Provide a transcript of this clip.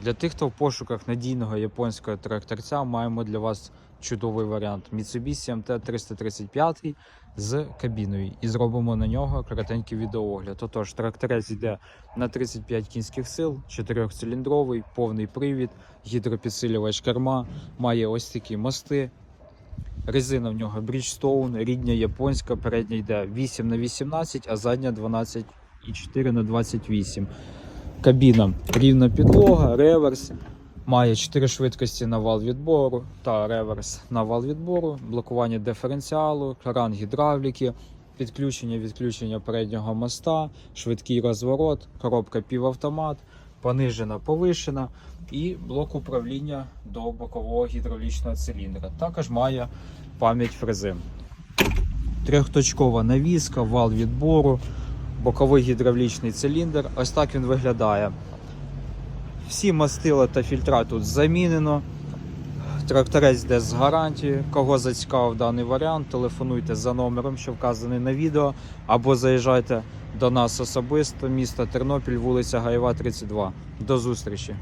Для тих, хто в пошуках надійного японського тракторця, маємо для вас чудовий варіант Mitsubishi MT-335 з кабіною. І зробимо на нього коротенький відеоогляд. Отож, тракторець йде на 35 кінських сил, 4-циліндровий, повний привід, гідропідсилювач керма, має ось такі мости. Резина в нього Bridgestone, рідня японська, передня йде 8 на 18, а задня 12,4 на 28. Кабіна рівна підлога, реверс. Має 4 швидкості на вал відбору та реверс на вал відбору, блокування диференціалу, кран гідравліки, підключення відключення переднього моста, швидкий розворот, коробка півавтомат, понижена, повишена і блок управління до бокового гідравлічного циліндра. Також має пам'ять фрези. Трьохточкова навіска, вал відбору, боковий гідравлічний циліндр. Ось так він виглядає. Всі мастила та фільтра тут замінено. Тракторець йде з гарантії. Кого зацікавив даний варіант, телефонуйте за номером, що вказаний на відео, або заїжджайте до нас особисто, місто Тернопіль, вулиця Гаєва, 32. До зустрічі!